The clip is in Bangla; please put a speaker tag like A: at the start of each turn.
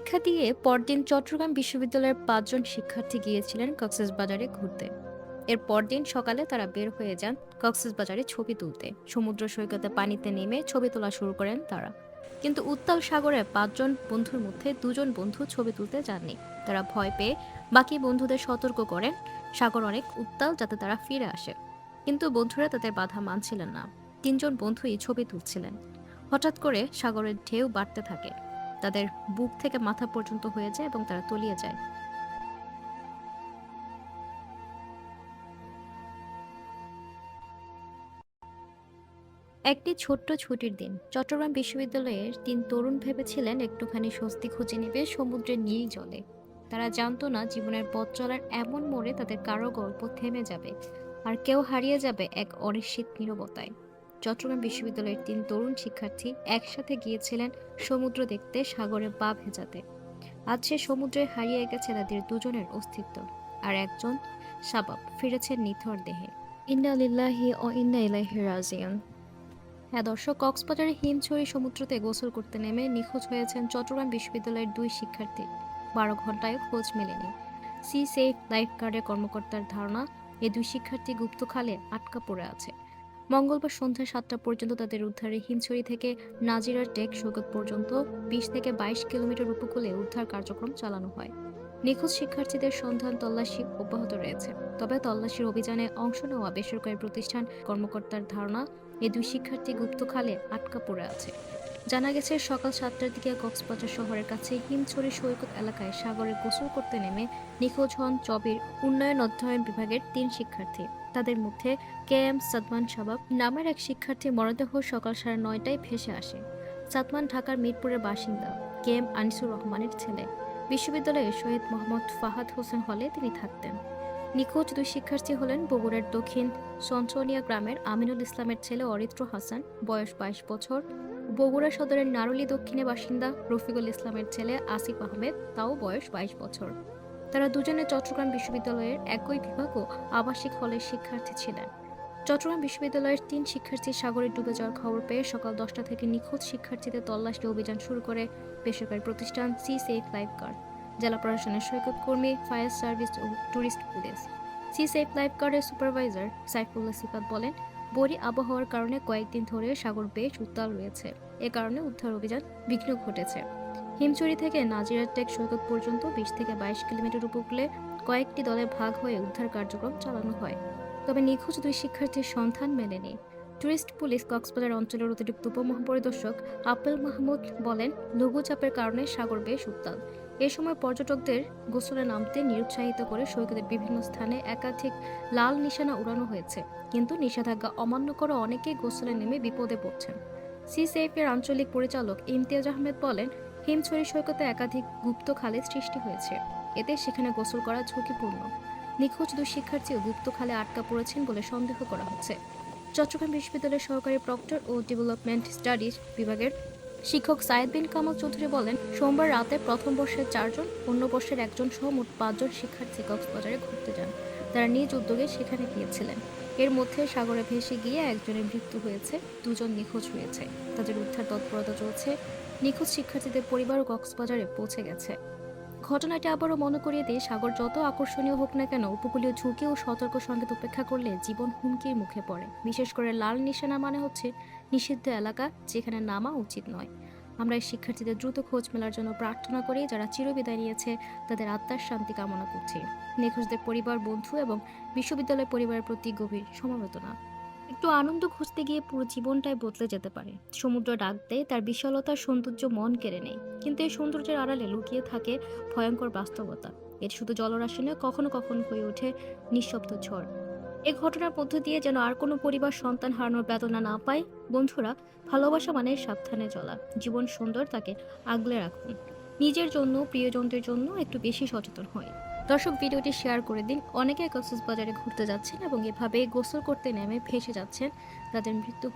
A: পরীক্ষা দিয়ে পরদিন চট্টগ্রাম বিশ্ববিদ্যালয়ের পাঁচজন শিক্ষার্থী গিয়েছিলেন কক্সবাজারে ঘুরতে। এর পরদিন সকালে তারা বের হয়ে যান কক্সবাজারে ছবি তুলতে। সমুদ্র সৈকতে পানিতে নেমে ছবি তোলা শুরু করেন তারা। কিন্তু উত্তাল সাগরে পাঁচজন বন্ধুর মধ্যে দুজন বন্ধু ছবি তুলতে যাননি। তারা ভয় পেয়ে বাকি বন্ধুদের সতর্ক করেন। সাগর অনেক উত্তাল যাতে তারা ফিরে আসে। কিন্তু বন্ধুরা তাদের বাধা মানছিলেন না। তিনজন বন্ধুই ছবি তুলছিলেন। হঠাৎ করে সাগরের ঢেউ বাড়তে থাকে। তাদের বুক থেকে মাথা পর্যন্ত হয়ে যায় এবং তারা তলিয়ে যায়। একটি ছোট্ট ছুটির দিন, চট্টগ্রাম বিশ্ববিদ্যালয়ের তিন তরুণ ভেবেছিলেন একটুখানি স্বস্তি খুঁজে নেবে সমুদ্রের নীল জলে। তারা জানতো না জীবনের পথ চলার এমন মোড়ে তাদের কারও গল্প থেমে যাবে, আর কেউ হারিয়ে যাবে এক অনিশ্চিত নীরবতায়। চট্টগ্রাম বিশ্ববিদ্যালয়ের তিন তরুণ শিক্ষার্থী একসাথে গিয়েছিলেন সমুদ্র দেখতে সাগরে পা ভেজাতে। আজ সে সমুদ্রে হারিয়ে গেছে তাদের দুজনের অস্তিত্ব আর একজন শাবাব ফিরেছেন নিথর দেহে। ইন্না লিল্লাহি ও ইন্না ইলাইহি রাজিয়ান হ্যাঁ দর্শক কক্সবাজারের হিমছড়ি সমুদ্রতে গোসল করতে নেমে নিখোঁজ হয়েছেন চট্টগ্রাম বিশ্ববিদ্যালয়ের দুই শিক্ষার্থী। বারো ঘন্টায় খোঁজ মেলেনি। সি সেফ লাইফ গার্ডের কর্মকর্তার ধারণা এই দুই শিক্ষার্থী গুপ্তখালে আটকা পড়ে আছে। মঙ্গলবার সন্ধ্যা সাতটা পর্যন্ত তাদের উদ্ধারে হিমছড়ি থেকে নাজিরার টেক সৈকত পর্যন্ত বিশ থেকে বাইশ কিলোমিটার উপকূলে উদ্ধার কার্যক্রম চালানো হয়। নিখোঁজ শিক্ষার্থীদের সন্ধান তল্লাশি অব্যাহত রয়েছে। তবে তল্লাশির অভিযানে অংশ নেওয়া বেসরকারি প্রতিষ্ঠান কর্মকর্তার ধারণা এই দুই শিক্ষার্থী গুপ্তখালে আটকা পড়ে আছে। জানা গেছে, সকাল সাতটার দিকে কক্সবাজার শহরের কাছে হিমছড়ি সৈকত এলাকায় সাগরে গোসল করতে নেমে নিখোঁজ হন চবির উন্নয়ন অধ্যয়ন বিভাগের তিন শিক্ষার্থী। তাদের মধ্যে কে এম সাদমান শাবাব নামের এক শিক্ষার্থী মরদেহ সকাল সাড়ে নয়টায় ভেসে আসে। সাদমান ঢাকার মিরপুরের বাসিন্দা, কে এম আনিসুর রহমানের ছেলে। বিশ্ববিদ্যালয়ে শহীদ মোহাম্মদ ফাহাদ হোসেন হলে তিনি থাকতেন। নিখোঁজ দুই শিক্ষার্থী হলেন বগুড়ার দক্ষিণ সঞ্চনিয়া গ্রামের আমিনুল ইসলামের ছেলে অরিত্র হাসান, বয়স বাইশ বছর। বগুড়া সদরের নারুলি দক্ষিণে বাসিন্দা রফিকুল ইসলামের ছেলে আসিফ আহমেদ, তাও বয়স বাইশ বছর। তারা দুজনে চট্টগ্রাম বিশ্ববিদ্যালয়ের একই বিভাগ ও আবাসিক হলের শিক্ষার্থী ছিলেন। চট্টগ্রাম বিশ্ববিদ্যালয়ের তিন শিক্ষার্থী সাগরে ডুবে যাওয়ার খবর পেয়ে সকাল দশটা থেকে নিখোঁজ শিক্ষার্থীদের তল্লাশি অভিযান শুরু করে বেসরকারি প্রতিষ্ঠান সি সেফ লাইফ গার্ড জেলা প্রশাসনের সৈকত কর্মী ফায়ার সার্ভিস ও tourist police. Sea safe life গার্ডের সুপারভাইজার সাইফুল্লাহ সিফাত বলেন বরি আবহাওয়ার কারণে কয়েকদিন ধরে সাগর বেশ উত্তাল রয়েছে। এ কারণে উদ্ধার অভিযান বিঘ্ন ঘটেছে। হিমচুরি থেকে নাজিরার টেক সৈকত পর্যন্ত বিশ থেকে বাইশ কিলোমিটার উপকূলে কয়েকটি দলে ভাগ হয়ে উদ্ধার কার্যক্রম চালানো হয়। তবে নিখোঁজ দুই শিক্ষার্থীর সন্ধান মেলেনি। টুরিস্ট পুলিশ কক্সবাজার অঞ্চলের অতিরিক্ত উপমহাপরিদর্শক আপেল মাহমুদ বলেন, লঘুচাপের কারণে সাগর বেশ উত্তাল। এ সময় পর্যটকদের গোসলে নামতে নিরুৎসাহিত করে সৈকতের বিভিন্ন স্থানে একাধিক লাল নিশানা উড়ানো হয়েছে। কিন্তু নিষেধাজ্ঞা অমান্য করে অনেকেই গোসলে নেমে বিপদে পড়ছেন। সি সেফের আঞ্চলিক পরিচালক ইমতিয়াজ আহমেদ বলেন হিমছড়ি সৈকতে একাধিক গুপ্ত খালের সৃষ্টি হয়েছে। এতে সেখানে গোসল করা ঝুঁকিপূর্ণ। নিখোঁজ দুই শিক্ষার্থীও গুপ্ত খালে আটকা পড়েছেন বলে সন্দেহ করা হচ্ছে। চট্টগ্রাম বিশ্ববিদ্যালয়ের সহকারী প্রক্টর ও ডেভেলপমেন্ট স্টাডিজ বিভাগের শিক্ষক সায়েদ বিন কামাল চৌধুরী বলেন, সোমবার রাতে প্রথম বর্ষের চারজন, অন্য বর্ষের একজন সহ মোট পাঁচজন শিক্ষার্থী কক্সবাজারে ঘুরতে যান। তারা নিজ উদ্যোগে সেখানে গিয়েছিলেন। এর মধ্যে সাগরে ভেসে গিয়ে একজনের মৃত্যু হয়েছে, দুজন নিখোঁজ হয়েছে। তাদের উদ্ধার তৎপরতা চলছে নিখোঁজ শিক্ষার্থীদের পরিবারও কক্সবাজারে পৌঁছে গেছে। ঘটনাটি আবারও মনে করিয়ে দিয়ে, সাগর যত আকর্ষণীয় হোক না কেন, উপকূলীয় ঝুঁকি ও সতর্ক সংকেত উপেক্ষা করলে জীবন হুমকির মুখে পড়ে। বিশেষ করে লাল নিশানা মানে হচ্ছে নিষিদ্ধ এলাকা, যেখানে নামা উচিত নয়। আমরা এই শিক্ষার্থীদের দ্রুত খোঁজ মেলার জন্য প্রার্থনা করি, যারা চিরবিদায় নিয়েছে তাদের আত্মার শান্তি কামনা করছি। নিখোঁজদের পরিবার, বন্ধু এবং বিশ্ববিদ্যালয় পরিবারের প্রতি গভীর সমবেদনা একটু আনন্দ খুঁজতে গিয়ে পুরো জীবনটাই বদলে যেতে পারে। সমুদ্র ডাক দেয়, তার বিশালতার সৌন্দর্য মন কেড়ে নেয়। কিন্তু এই সৌন্দর্যের আড়ালে লুকিয়ে থাকে ভয়ঙ্কর বাস্তবতা। এর শুধু জলরাশি নয়, কখনো কখনো হয়ে ওঠে নিঃশব্দ ঝড়। এই ঘটনার মধ্য দিয়ে যেন আর কোনো পরিবার সন্তান হারানোর বেদনা না পায়। বন্ধুরা, ভালোবাসা মানে সাবধানে চলা। জীবন সুন্দর, তাকে আগলে রাখুন। নিজের জন্য, প্রিয়জনদের জন্য একটু বেশি সচেতন হয়। দর্শক ভিডিওটি শেয়ার করে দিন। অনেকে কক্সবাজারে ঘুরতে যাচ্ছেন এবং এভাবে গোসল করতে নেমে ভেসে যাচ্ছেন। তাদের মৃত্যু